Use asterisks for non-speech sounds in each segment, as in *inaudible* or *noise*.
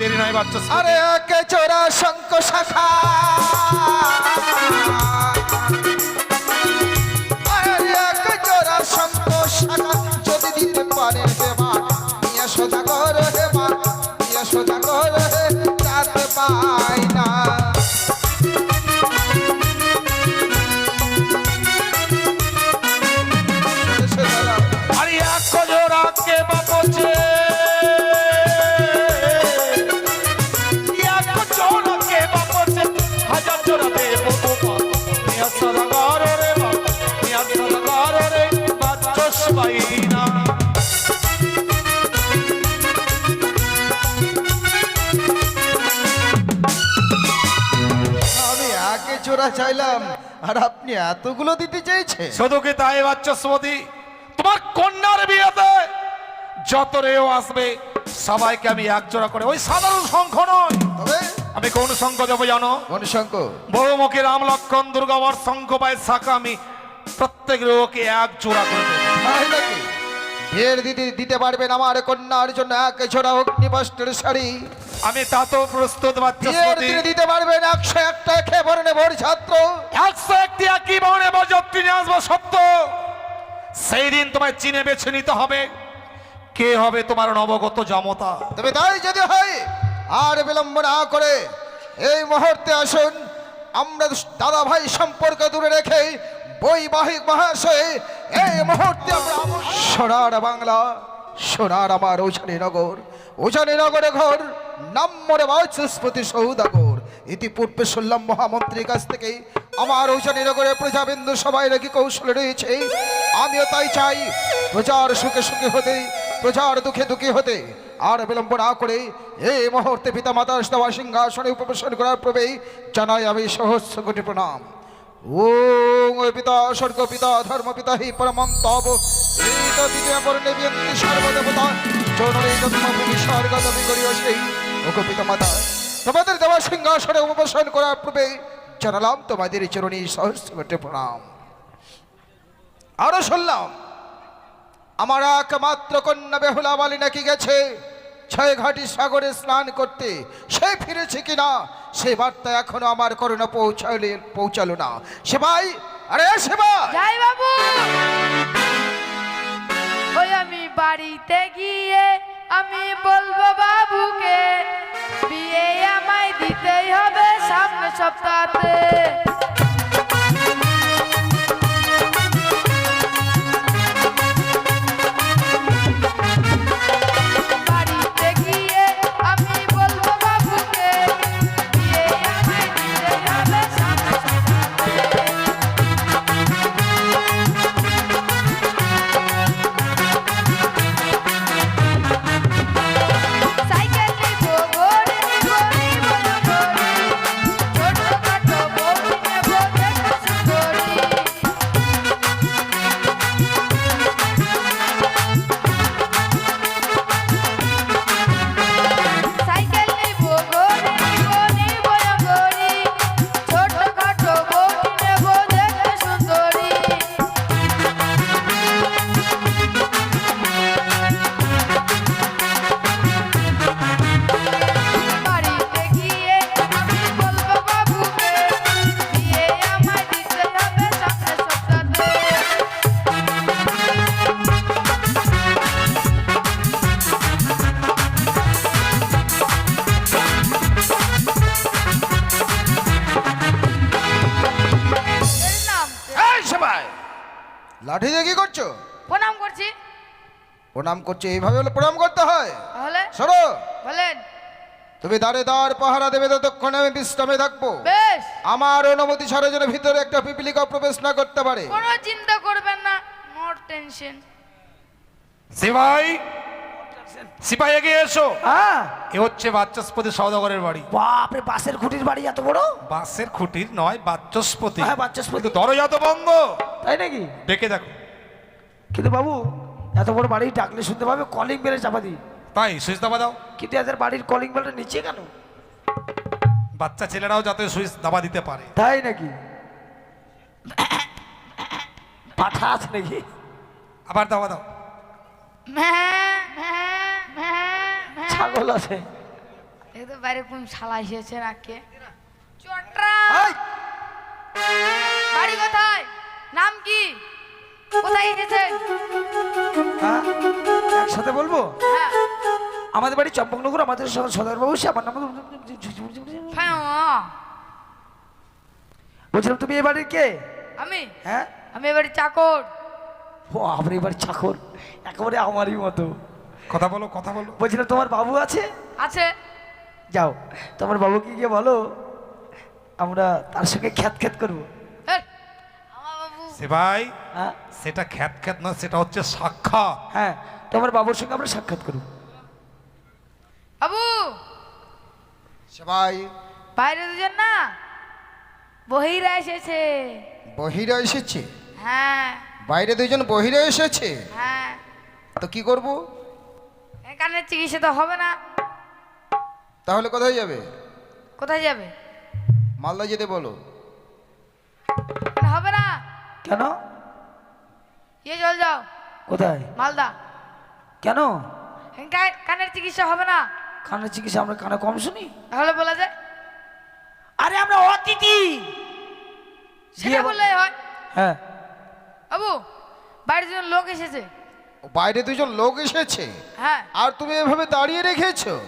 দেরি নয় বাচ্চা আরে একে চোরা শঙ্খ শাখা। আরে একে চোরা শঙ্ক শাখা, যদি দিতে পারে দেবা ইয়া সোজা কর দেবা ইয়া সোজা কর চাইলাম। আর আপনি এতগুলো দিতে চাইছেন? শুধু কি তাই বাচ্চস্পতি তোমার কন্যার বিয়েতে যত রেও আসবে সবাইকে আমি এক জোড়া করে ওই সাধারণ সংখ্য নয়। তবে? আমি কোন সংখ্য দেবো জানো? কোন শঙ্ক বহুমুখী রাম লক্ষণ দুর্গাবর শঙ্খ পায় শাখা আমি প্রত্যেক লোকে এক জোড়া করে দেবো। বিয়ের দিদি দিতে পারবেন আমার কন্যার জন্য এক ছোড়া অগ্নিবস্ত্রের শাড়ি। আমি তা তো প্রস্তুত দিতে পারবেন একশো একটা খেয়ে বরণে ভোর ছাত্র। একশো একটি একই বহনে বজত্রী নিয়ে আসব সত্য। সেই দিন তোমায় চিনে বেছে নিতে হবে। কে হবে তোমার নবগত জামতা? তবে তাই যদি হয় আর বিলম্ব না করে এই মুহূর্তে আসুন আমরা দাদা ভাই সম্পর্ক দূরে রেখে বৈবাহিক মহাশয়, এই মুহূর্তে আমরা সোনার বাংলা, সোনার আমার ওঝানি নগর ওঝানি নগরে ঘর, নম্বরে বাচস্পতি সৌদাগর। ইতিপূর্বে শুনলাম মহামন্ত্রীর কাছ থেকে, আমার ওঝানি নগরে প্রজাবিন্দু সবাই নাকি কৌশল রয়েছে। আমিও তাই চাই, প্রজার সুখে সুখে হতে, প্রজার দুঃখে দুঃখে হতে। আর বিলম্ব না করে, এই মুহূর্তে পিতা দেওয়া সিংহাসনে উপবেশন করার পূর্বেই জানাই আমি সহস্র কোটি প্রণাম। পিতা স্বর্গ পিতা ধর্ম পিতা হি পরমম তব। সর্বদেবতা মাতা। তোমাদের দেওয়া সিংহাসনে উপবেশন করার পূর্বে জানালাম তোমাদের চরণী সহস্র প্রণাম। আরও শুনলাম, আমার একমাত্র কন্যা বেহুলা বালি নাকি গেছে? ছয় ঘাটি সাগরে স্নান করতে সে ফিরেছে কিনা, সে বার্তা এখনও আমার করোনা পৌঁছালে, পৌঁছালো না। সে ভাই আরে সেবা যাই বাবু। ওই আমি বাড়িতে গিয়ে আমি বলব বাবুকে, বিয়ে আমায় দিতেই হবে সামনে সপ্তাহে করছ এইভাবে হলে প্রণাম করতে হয়। তাহলে? সরো। বলেন। তুমি দাঁড়ে দাঁড় পাহারা দেবে ততক্ষণ আমি বিশ্রামে থাকব। বেশ। আমার অনুমতি ছাড়া যেন ভিতরে একটা পিপিলিকা প্রবেশ না করতে পারে। কোনো চিন্তা করবেন না নো টেনশন। সিপাই সিপাই এগিয়ে এসো। হ্যাঁ। এ হচ্ছে বাচ্চাস্পতি সৌদাগরের বাড়ি। বাপরে বাসের খুঁটির বাড়ি এত বড়? বাসের খুঁটির নয় বাচ্চস্পতি হ্যাঁ, বাচস্পতি। কিন্তু দরজা তো বন্ধ। তাই নাকি? দেখে দেখো। কিন্তু বাবু এত বড় বাড়ি ডাকলে শুনতে পাবে কলিং বেলে চাপা দিই। তাই? সুইচ দাবা দাও। কিন্তু এদের বাড়ির কলিং বেলটা নিচে কেন? বাচ্চা ছেলেরাও যাতে সুইচ দাবা দিতে পারে। তাই নাকি? পাঠা আছে নাকি? আবার দাবা দাও। ছাগল আছে। এই তো বাইরে কোন শালা এসেছে নাকি চটরা এই, বাড়ি কোথায়? নাম কি? কোথায় হ্যাঁ? একসাথে বলব? হ্যাঁ। আমাদের বাড়ি চম্পকনগর আমাদের সদরবাবু সে আমার নাম হ্যাঁ, বলছিলাম তুমি এ বাড়ির কে? আমি? হ্যাঁ। আমি এবারে চাকর। ও আমার এবার চাকর। একেবারে আমারই মতো। কথা বলো কথা বলো। বলছিলাম তোমার বাবু আছে? আছে। যাও। তোমার বাবুকে গিয়ে বলো আমরা তার সঙ্গে খ্যাত খ্যাত করব। সে ভাই। হ্যাঁ সেটা খ্যাত খ্যাত না সেটা হচ্ছে সাক্ষাৎ। হ্যাঁ তোমার বাবুর সঙ্গে আমরা সাক্ষাৎ করব বাবু! সবাই বাইরে দুজন না? বহিরা এসেছে। বহিরা এসেছে? হ্যাঁ। বাইরে দুজন বহিরা এসেছে? হ্যাঁ। তো কি করব? এ কানের চিকিৎসা তো হবে না। তাহলে কোথায় যাবে? কোথায় যাবে? মালদা যেতে বলো। কেন? ইয়ে চল যাও কোথায়? মালদা। কেন? এ কানের চিকিৎসা হবে না। কানের চিকিৎসা আমরা কানে কম শুনি। তাহলে বলা যায় আরে আমরা অতিথি। সেটা বল- বললে হয়। হ্যাঁ। বাবু বাইরে দুজন লোক এসেছে। বাইরে দুজন লোক এসেছে? হ্যাঁ। আর তুমি এভাবে দাঁড়িয়ে রেখেছো?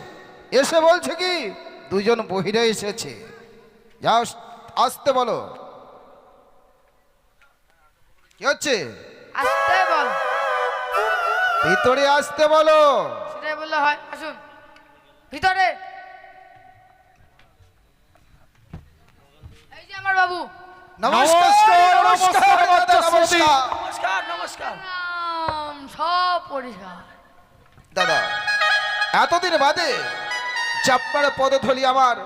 এসে বলছে কি দুজন বহিরা এসেছে। যাও আসতে বলো। কি হচ্ছে? আসতে বল। ভিতরে আসতে বলো। সেটাই বললে হয়। আসুন। ভিতরে। এই যে আমার বাবু। নমস্কার নমস্কার নমস্কার নমস্কার নমস্কার। সব পরিষ্কার। দাদা এতদিন বাদে চাপনার পদধলি আমার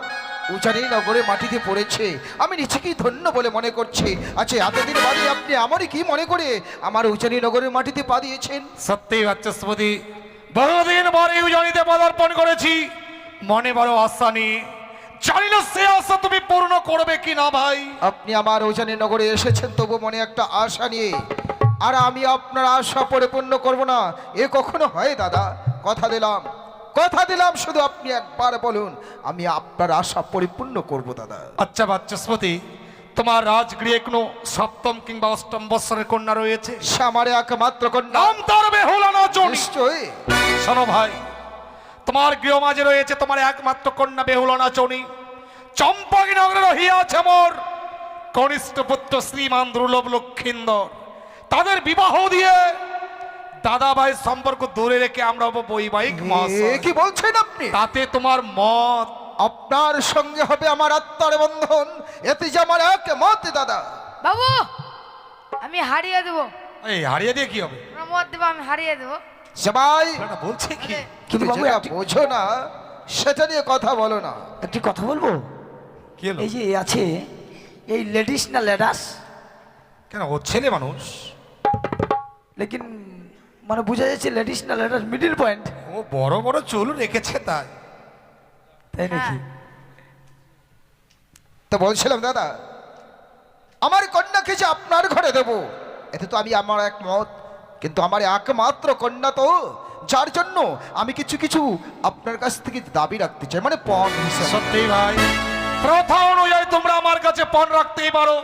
উজানি নগরে মাটিতে পড়েছে। আমি নিজেকেই ধন্য বলে মনে করছি। আচ্ছা এতদিন বাদে আপনি আমারই কি মনে করে? আমার উজানি নগরের মাটিতে পা দিয়েছেন। সত্যি বাচস্পতি বহুদিন পরে উজানিতে পদার্পণ করেছি। মনে বড় আশা নিয়ে। জানি না সে আশা তুমি পূর্ণ করবে কি না ভাই। আপনি আমার উজানি নগরে এসেছেন তবু মনে একটা আশা নিয়ে। আর আমি আপনার আশা পরিপূর্ণ করব না। এ কখনো হয় দাদা? কথা দিলাম। কথা দিলাম শুধু আপনি একবার বলুন আমি আপনার আশা পরিপূর্ণ করব দাদা। আচ্ছা বাচস্পতি তোমার রাজগৃহে কোনো সপ্তম কিংবা অষ্টম বৎসরের কন্যা রয়েছে? সে আমার একমাত্র কন্যা। নাম তার বেহুলানো নিশ্চয়ই। শোনো ভাই তোমার গৃহ মাঝে রয়েছে তোমার একমাত্র কন্যা বেহুলনা চনি চম্পক নগরে রহিয়াছে মোর কনিষ্ঠ পুত্র শ্রীমান দুর্লভ লক্ষিন্দর। তাদের বিবাহ দিয়ে দাদা ভাই সম্পর্ক দূরে রেখে আমরা হব বৈবাহিক কি বলছেন আপনি? তাতে তোমার মত। আপনার সঙ্গে হবে আমার আত্মার বন্ধন। এতে যে আমার এক মত দাদা। বাবু আমি হারিয়ে দেবো। এই হারিয়ে দিয়ে কি হবে? মত দেবো আমি হারিয়ে দেবো। সবাই বলছে কি? কিন্তু বাবু বোঝো না সেটা নিয়ে কথা বলো না। একটি কথা বলব? কি হলো? এই যে আছে এই লেডিস না লেডাস? কেন ও ছেলে মানুষ। লেকিন মানে বুঝা যাচ্ছে লেডিস না লেডাস মিডিল পয়েন্ট ও বড় বড় চুল রেখেছে তাই। তাই নাকি? হ্যাঁ। তো বলছিলাম দাদা আমার কন্যাকে যে আপনার ঘরে দেব এতে তো আমি আমার এক মত কিন্তু আমার একমাত্র কন্যা তো যার জন্য আমি কিছু কিছু আপনার কাছ থেকে দাবি রাখতে চাই মানে পণ সত্যি ভাই প্রথা অনুযায়ী তোমরা আমার কাছে পণ রাখতেই পারো।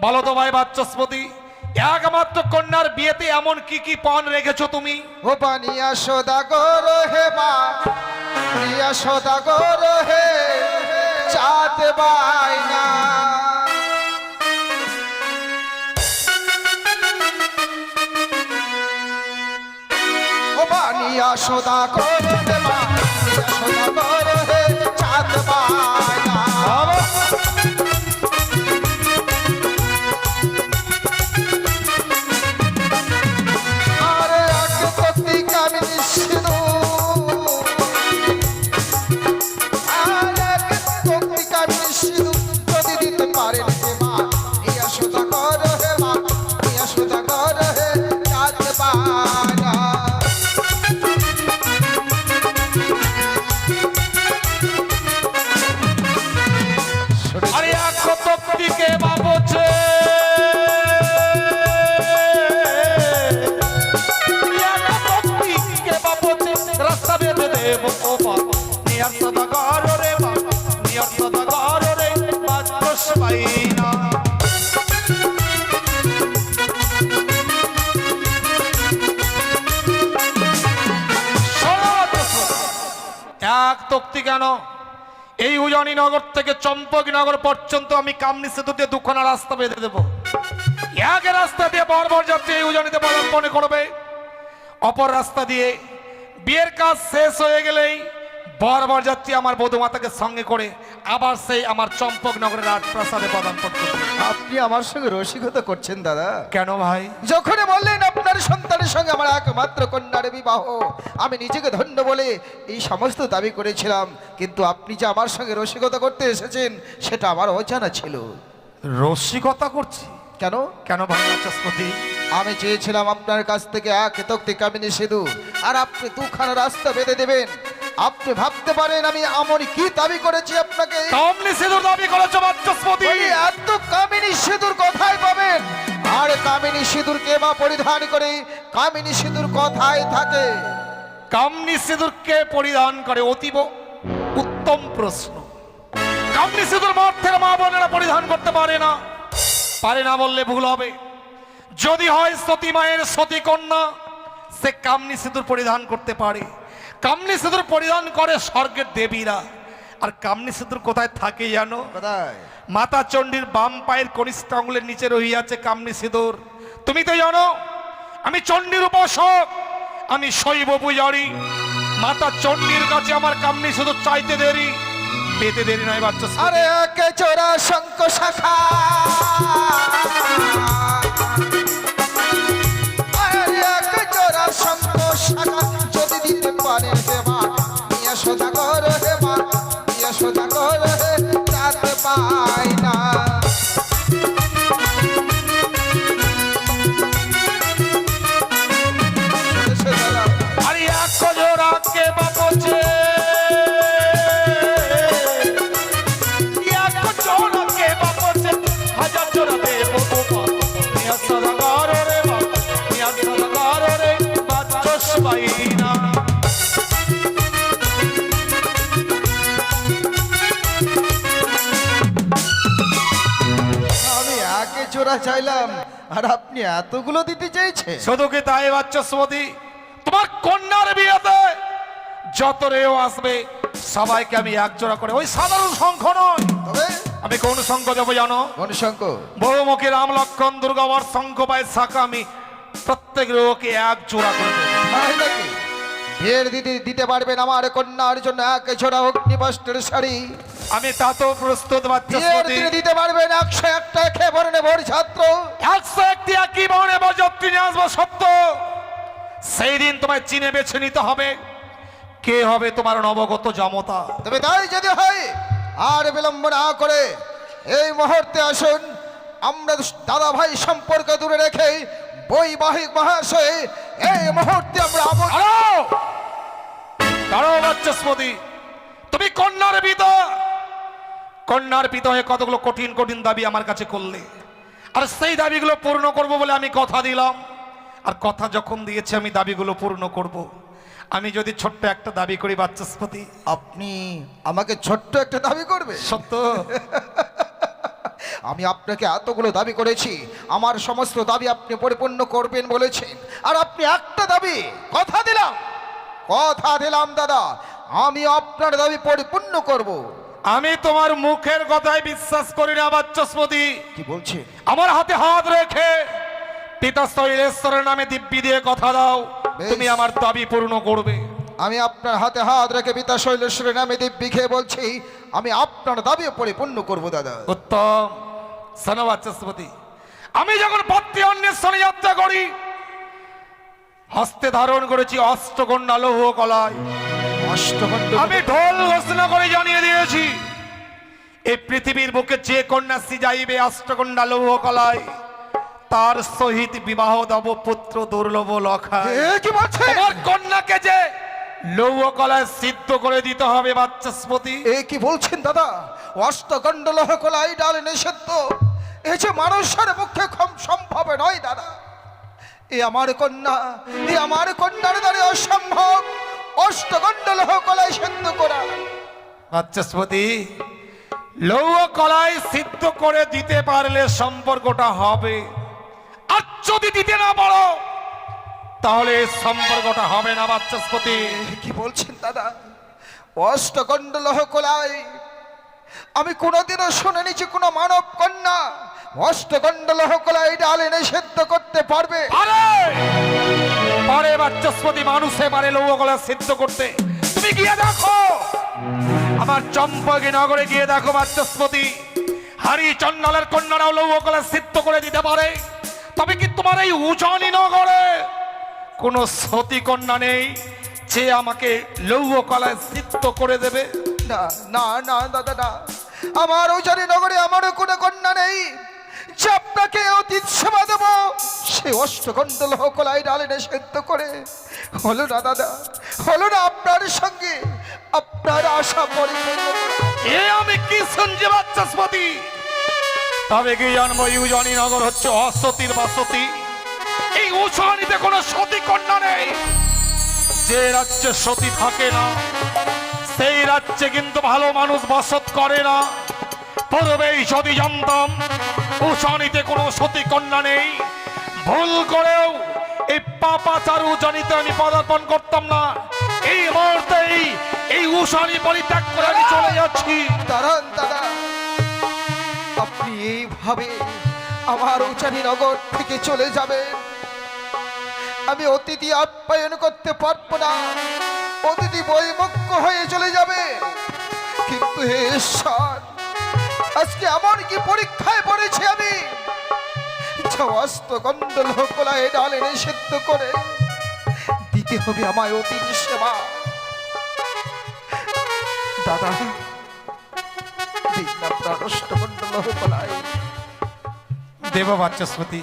বলো তো ভাই বাচস্পতি। একমাত্র কন্যার বিয়েতে এমন কি কি পণ রেখেছো তুমি ও পানিয়া সদাগর হে মা হে চাঁদ বাইনা ও পানিয়া সদাগর হে মা হে চাঁদ বাইনা কেন এই উজানি নগর থেকে চম্পকি নগর পর্যন্ত আমি কামনি সেতু দিয়ে দুখানা রাস্তা বেঁধে দেবো। এক রাস্তা দিয়ে বারবার যাত্রী এই উজানিতে মনে করবে। অপর রাস্তা দিয়ে বিয়ের কাজ শেষ হয়ে গেলেই বারবার যাচ্ছি আমার বধুমাতাকে সঙ্গে করে। আবার সেই আমার চম্পক নগরের রাজপ্রাসাদে পদার্পণ করবে আপনি আমার সঙ্গে রসিকতা করছেন দাদা। কেন ভাই? যখন বললেন আপনার সন্তানের সঙ্গে আমার একমাত্র কন্যার বিবাহ আমি নিজেকে ধন্য বলে এই সমস্ত দাবি করেছিলাম কিন্তু আপনি যে আমার সঙ্গে রসিকতা করতে এসেছেন সেটা আমার অজানা ছিল। রসিকতা করছি? কেন? কেন ভাই বাচস্পতি আমি চেয়েছিলাম আপনার কাছ থেকে এক তক্তি কামিনী সেতু আর আপনি দুখানা রাস্তা বেঁধে দেবেন আপনি ভাবতে পারেন আমি আমন কি দাবি করেছি আপনাকে? কামনি সিঁদুর দাবি করেছ বাচস্পতি। এত কামিনী সিঁদুর কোথায় পাবেন? আর কামিনী সিঁদুর কে বা পরিধান করে? কামিনী সিঁদুর কোথায় থাকে? কামনি সিঁদুর কে পরিধান করে? অতীব উত্তম প্রশ্ন। কামনি সিঁদুর মর্থের মা বোনেরা পরিধান করতে পারে না। পারে না বললে ভুল হবে। যদি হয় সতী মায়ের সতী কন্যা সে কামনি সিঁদুর পরিধান করতে পারে। কামনি সিঁদুর পরিধান করে স্বর্গের দেবীরা। আর কামনি সিঁদুর কোথায় থাকে জানো? মাতা চণ্ডীর বাম পায়ের কনিষ্ঠ আঙুলের নিচে রহিয়াছে কামনি সিঁদুর তুমি তো জানো আমি চণ্ডীর উপাসক আমি শৈব পূজারি। মাতা চণ্ডীর কাছে আমার কামনি সিঁদুর চাইতে দেরি পেতে দেরি নয় বাচ্চা। আরে একে চোরা শঙ্ক শাখা। সোজা কর হে মা মিয়া সোজা কর হে যাতে পাই না। এসে চোরা চাইলাম আর আপনি এতগুলো দিতে চাইছেন শুধু কি তাই বাচ্চাসমতি তোমার কন্যার বিয়েতে যত রেও আসবে সবাইকে আমি এক জোড়া করে ওই সাধারণ সংখ্য নয়। তবে? আমি কোন সংখ্য দেবো জানো? গণশঙ্ক বহুমুখী রাম লক্ষণ দুর্গাবর শঙ্খ পায় শাখা আমি প্রত্যেক রোকে এক জোড়া করে দেবো। বিয়ের দিদি দিতে পারবেন আমার কন্যার জন্য এক ছোড়া অগ্নিবস্ত্রের শাড়ি। আমি তা তো প্রস্তুত দিনে দিতে পারবেন একশো একটা খেয়ে বরণে ভোর ছাত্র। একশো একটি একই বনে বজত্রী নিয়ে আসব সত্য। সেই দিন তোমায় চিনে বেছে নিতে হবে। কে হবে তোমার নবগত জামতা? তবে তাই যদি হয় আর বিলম্ব না করে এই মুহূর্তে আসুন আমরা দাদা ভাই সম্পর্ক দূরে রেখে বৈবাহিক মহাশয় এই মুহূর্তে আমরা দাঁড়াও! বাচ্চাস্পতি তুমি কন্যার পিতা কন্যার পিতা হয়ে কতগুলো কঠিন কঠিন দাবি আমার কাছে করলে। আর সেই দাবিগুলো পূর্ণ করব বলে আমি কথা দিলাম। আর কথা যখন দিয়েছি আমি দাবিগুলো পূর্ণ করব। আমি যদি ছোট্ট একটা দাবি করি বাচ্চাস্পতি আপনি আমাকে ছোট্ট একটা দাবি করবে সত্য। *laughs* আমি আপনাকে এতগুলো দাবি করেছি আমার সমস্ত দাবি আপনি পরিপূর্ণ করবেন বলেছেন। আর আপনি একটা দাবি কথা দিলাম। কথা দিলাম দাদা। আমি আপনার দাবি পরিপূর্ণ করব। আমি তোমার মুখের কথায় বিশ্বাস করি না বাচ্চাস্পতি। কি বলছে? আমার হাতে হাত রেখে পিতা শৈলেশ্বরের নামে দিব্যি দিয়ে কথা দাও। তুমি আমার দাবি পূর্ণ করবে। আমি আপনার হাতে হাত রেখে পিতা শৈলেশ্বরের নামে দিব্যি খেয়ে বলছি আমি আপনার দাবি পরিপূর্ণ করব দাদা। উত্তম। শোনো বাচস্পতি আমি যখন পত্নী অন্বেষণে যাত্রা করি হস্তে ধারণ করেছি অষ্টকন্যা লৌহ কলায়। অষ্টখণ্ড আমি ঢোল ঘোষণা করে জানিয়ে দিয়েছি। এই পৃথিবীর বুকে যে কন্যা যাইবে অষ্টকন্যা লৌহ কলায় তার সহিত বিবাহ দেব পুত্র দুর্লভ লখায়। এ কি বলছেন তোমার কন্যাকে যে লৌহ কলায় সিদ্ধ করে দিতে হবে বাচস্পতি এ কি বলছেন দাদা? অষ্টগণ্ডলহ কলাই ডাল নিষিদ্ধ। এ যে মানুষের পক্ষে কম সম্ভব নয় দাদা। এ আমার কন্যা এ আমার কন্যার দ্বারে অসম্ভব। অষ্টগণ্ডলহ কলাই সিদ্ধ করা। বাচস্পতি লৌহ কলায় সিদ্ধ করে দিতে পারলে সম্পর্কটা হবে। আর যদি দিতে না পারো তাহলে সম্পর্কটা হবে না বাচস্পতি কি বলছেন দাদা? অষ্টকণ্ডল কোলাই আমি কোনোদিনও শুনিনি যে কোনো মানব কন্যা অষ্টকণ্ডল কোলাই ডালে নিষিদ্ধ করতে পারবে। আরে পারে বাচস্পতি মানুষে পারে লৌহ কলা সিদ্ধ করতে। তুমি গিয়ে দেখো। আমার চম্পকি নগরে গিয়ে দেখো বাচস্পতি হারি চন্ডালের কন্যারাও লৌহ কলা সিদ্ধ করে দিতে পারে। তবে কি তোমার এই উজানি নগরে কোনো সতী কন্যা নেই যে আমাকে লৌহ কলায় সিদ্ধ করে দেবে? না না না, দাদা, না। আমার ওজারি নগরে আমারও কোনো কন্যা নেই। যে আপনাকে অতীত সেবা দেব, সে অষ্টকণ্ডল কোলাই ডালে নিষিদ্ধ করে। হলো না, দাদা, হলো না আপনার সঙ্গে, আপনার আশা পরিপূর্ণ। এ আমি কি শুনছি বাচস্পতি তবে কি জানব ইউজানি নগর হচ্ছে অসতীর বাসতি? এই উজানিতে কোনো সতী কন্যা নেই। যে রাজ্যে সতী থাকে না, সেই রাজ্যে কিন্তু ভালো মানুষ বসত করে না। পূর্বেই যদি জানতাম উজানিতে কোনো সতী কন্যা নেই। ভুল করেও এই পাপাচার উজানিতে আমি পদার্পণ করতাম না। এই মুহূর্তে এই- এই উষানি পরিত্যাগ করে আমি চলে যাচ্ছি। দাঁড়ান দাদা আপনি এইভাবে আমার উচানি নগর থেকে চলে যাবেন। আমি অতিথি আপ্যায়ন করতে পারব না। অতিথি বৈমুখ্য হয়ে চলে যাবে। কিন্তু হে ঈশ্বর আজকে এমন কি পরীক্ষায় পড়েছি আমি? নিষিদ্ধ করে দিতে হবে আমায় সেবা। দাদা দেব বাচস্পতি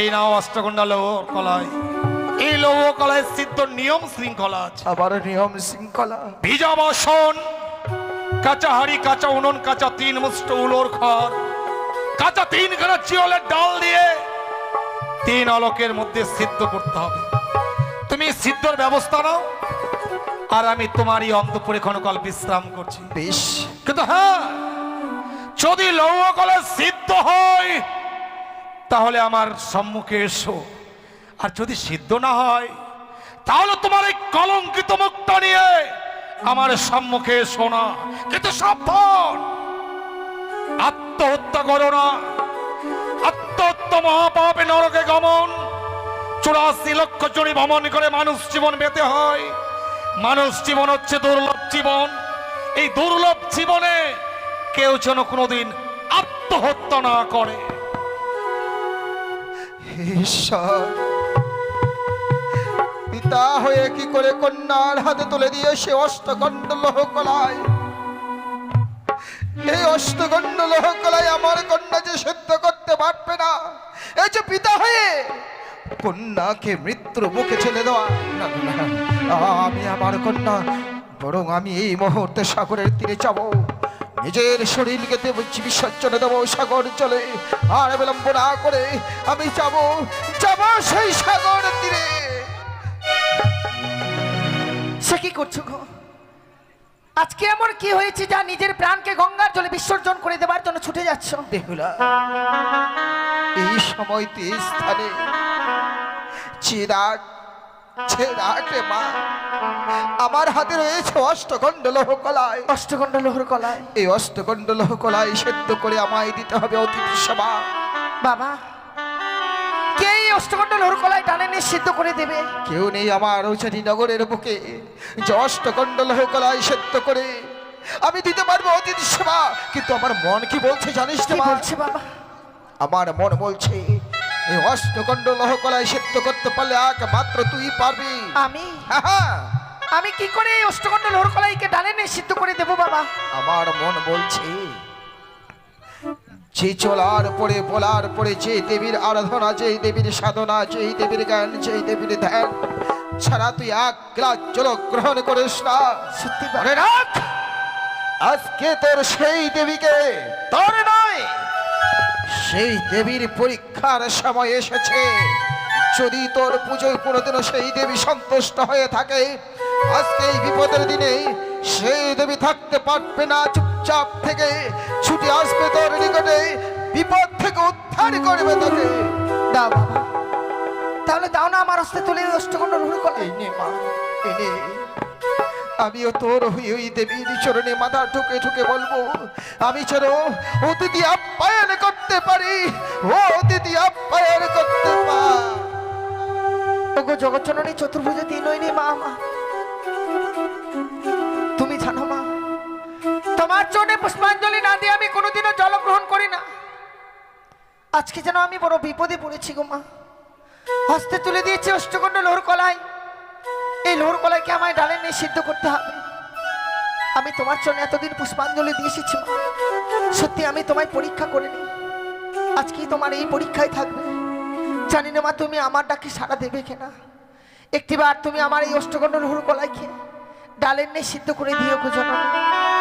এই নাও অষ্টগন্ডা লৌহ কলায়। এই লৌহ কলায় সিদ্ধ নিয়ম শৃঙ্খলা আছে। আবার নিয়ম শৃঙ্খলা। ভিজা বসন কাঁচা হাড়ি কাঁচা উনুন কাঁচা তিন মুষ্ট উলোর খড় কাঁচা তিন খানা চিওলের ডাল দিয়ে তিন আলোকের মধ্যে সিদ্ধ করতে হবে। তুমি সিদ্ধর ব্যবস্থা নাও আর আমি তোমারই অন্তপুরে ক্ষণকাল বিশ্রাম করছি। বেশ। কিন্তু হ্যাঁ যদি লৌহ কলে সিদ্ধ হয় তাহলে আমার সম্মুখে এসো। আর যদি সিদ্ধ না হয় তাহলে তোমার এই কলঙ্কিত মুখটা নিয়ে আমার সম্মুখে এসো না কিন্তু সাবধান আত্মহত্যা করো না। আত্মহত্যা মহাপাপে নরকে গমন। চুরাশি লক্ষ চুরি ভ্রমণ করে মানুষ জীবন পেতে হয়। মানুষ জীবন হচ্ছে দুর্লভ জীবন। এই দুর্লভ জীবনে কেউ যেন কোনোদিন আত্মহত্যা না করে। ঈশ্বর পিতা হয়ে কি করে কন্যার হাতে তুলে দিয়ে সে অষ্টগণ্ড লোহ কলায়? এই অষ্টগণ্ড লোহ কলায় আমার কন্যা যে সিদ্ধ করতে পারবে না এই যে পিতা হয়ে কন্যাকে মৃত্যুর মুখে ছেড়ে দেওয়া। আমি আমার কন্যা, বরং আমি এই মুহূর্তে সাগরের তীরে যাব। নিজের শরীরকে দেব বিসর্জন দেবো সাগর চলে আর বিলম্ব না করে আমি যাব যাব সেই সাগর তীরে। সে কি করছ গো? আজকে এমন কি হয়েছে যা নিজের প্রাণকে গঙ্গার জলে বিসর্জন করে দেবার জন্য ছুটে যাচ্ছ? বেহুলা এই সময়তে এই স্থানে চিরাগ চিরাগ রে মা আমার হাতে রয়েছে অষ্টগণ্ড লোহ কলায় অষ্টগণ্ড লোহর কলায় এই অষ্টগণ্ড লোহ কলায় সেদ্ধ করে আমায় দিতে হবে অতিথি সেবা বাবা এই অষ্টগণ্ড টানে সিদ্ধ করে দেবে। কেউ নেই আমার ঔষধি নগরের বুকে। যে অষ্টগণ্ড লোহ কলায় সেদ্ধ করে আমি দিতে পারব অতিথি সেবা। কিন্তু আমার মন কি বলছে জানিস তো? বলছে বাবা? আমার মন বলছে এই অষ্টগণ্ড লোহ সেদ্ধ করতে পারলে একমাত্র তুই পারবি। আমি? হ্যাঁ। আমি কি করে এই অষ্টগণ্ড লোহর কলাইকে টানে নিয়ে সিদ্ধ করে দেবো বাবা? আমার মন বলছে যে চলার পরে বলার পরে যে দেবীর আরাধনা যে দেবীর সাধনা যে দেবীর জ্ঞান যে দেবীর ধ্যান ছাড়া তুই এক গ্লাস জল গ্রহণ করিস না। সত্যি মনে রাখ আজকে তোর সেই দেবীকে তোর নয় সেই দেবীর পরীক্ষার সময় এসেছে। যদি তোর পুজোয় কোনোদিনও সেই দেবী সন্তুষ্ট হয়ে থাকে আজকে এই বিপদের দিনে সেই দেবী থাকতে পারবে না। চুপচাপ থেকে ছুটি আসবে তোর নিকটে বিপদ থেকে উদ্ধার করবে তোকে। দাও বাবা। তাহলে দাও না আমার হস্তে তুলে নে মা। এই আমিও তোর হই ওই দেবীর চরণে মাথা ঠুকে ঠুকে বলব আমি যেন অতিথি আপ্যায়ন করতে পারি ও অতিথি আপ্যায়ন করতে পারি। ওগো জগজ্জননী চতুর্ভুজে তিন নয়নি মা মা। তোমার চরণে পুষ্পাঞ্জলি না দিয়ে আমি কোনোদিনও জল গ্রহণ করি না। আজকে যেন আমি বড় বিপদে পড়েছি গো মা। হস্তে তুলে দিয়েছি অষ্টকণ্ড লোহর কলাই এই লোহর কলাইকে আমায় ডালে নিয়ে সিদ্ধ করতে হবে। আমি তোমার জন্য এতদিন পুষ্পাঞ্জলি দিয়ে এসেছি মা। সত্যি আমি তোমায় পরীক্ষা করিনি। আজকেই তোমার এই পরীক্ষায় থাকবে। জানি না মা, তুমি আমার ডাকে সাড়া দেবে কিনা। একটিবার তুমি আমার এই অষ্টকণ্ড লোহর কলাইকে ডালের নেই সিদ্ধ করে দিও গো জননী।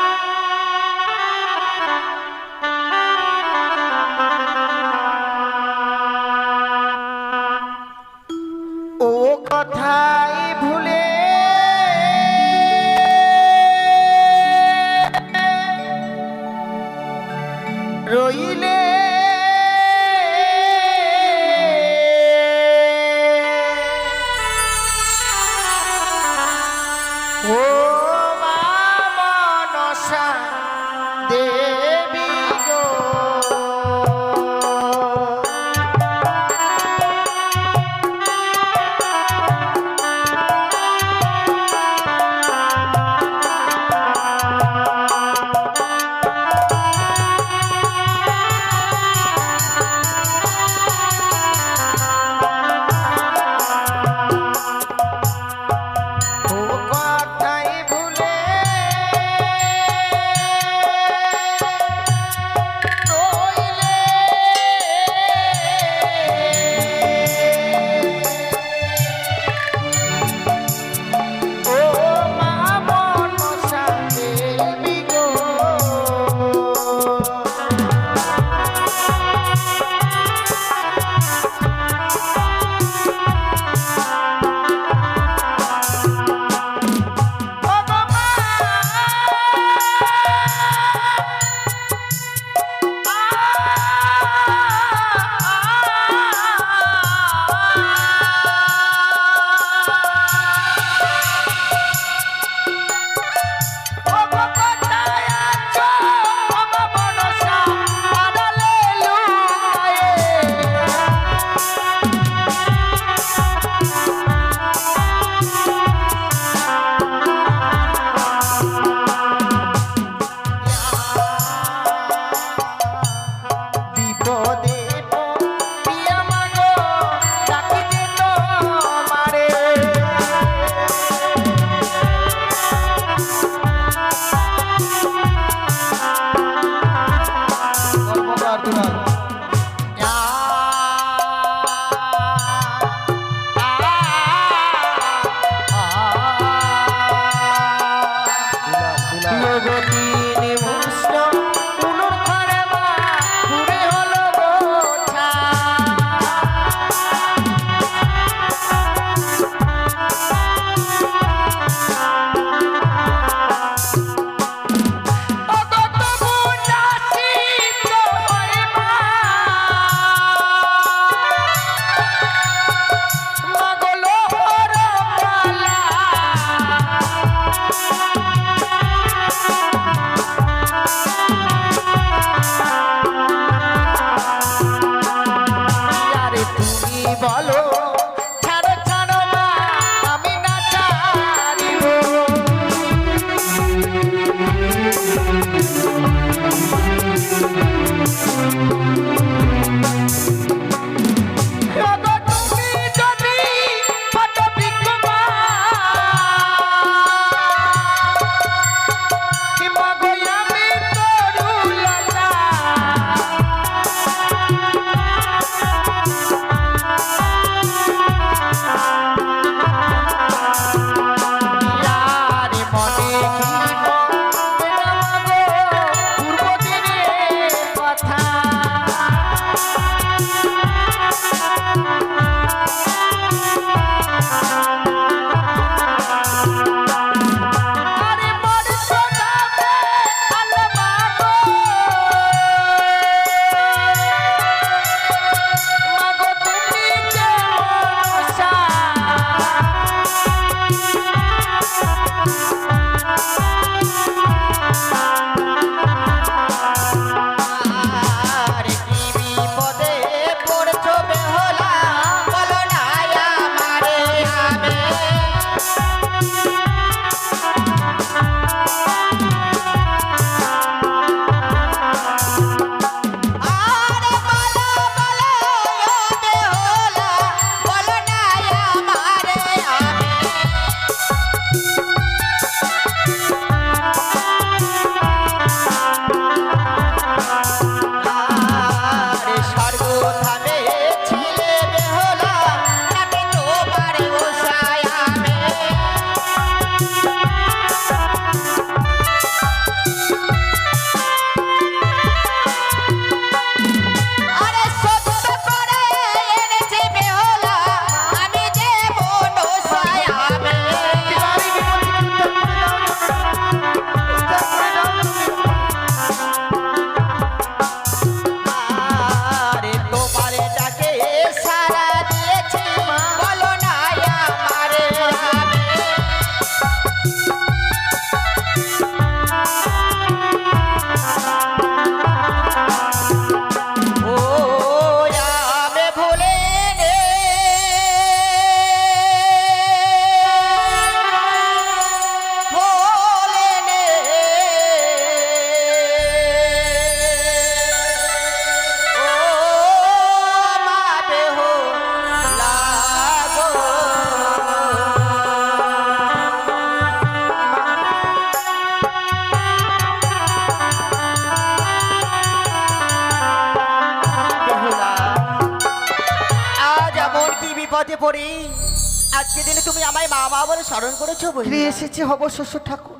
ফিরে এসেছে হব শ্বশুর ঠাকুর।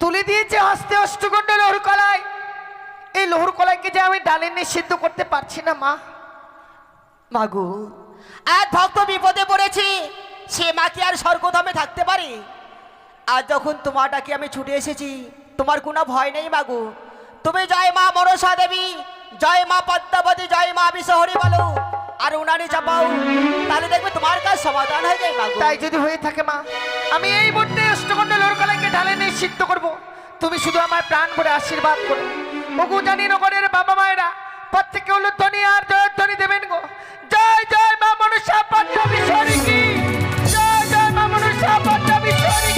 তুলে দিয়েছে হস্তে অষ্টগণ্ড লহর কলাই এই লহর কলাইকে যে আমি ডালে নিয়ে সিদ্ধ করতে পারছি না মা। মাগো এক ভক্ত বিপদে পড়েছে সে মা কি আর স্বর্গধামে থাকতে পারে। আর যখন তোমার ডাকে আমি ছুটে এসেছি তোমার কোনো ভয় নেই মাগো তুমি জয় মা মনসা দেবী জয় মা পদ্মাবতী জয় মা বিশহরি বলো আর উনানি চাপাও তাহলে দেখবে তোমার কাজ সমাধান হয়ে যায় মাগো তাই যদি হয়ে থাকে, মা, আমি এই মুহূর্তে অষ্টগণ্ড লহর কলাইকে ডালে নিয়ে সিদ্ধ করব। তুমি শুধু আমার প্রাণ ভরে আশীর্বাদ করো। ওগু জানি নগরের বাবা মায়েরা, প্রত্যেকে হলো ধ্বনি আর জয় ধ্বনি দেবেন গো। জয় জয় মা পদ্মা বিশ্বরী কি জয় জয় মা মনসা পদ্মা বিশ্বরী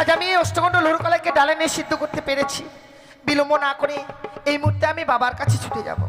আজ আমি এই অষ্টকণ্ড লহরকলাকে ডালে নিয়ে সিদ্ধ করতে পেরেছি। বিলম্ব না করে এই মুহূর্তে আমি বাবার কাছে ছুটে যাব।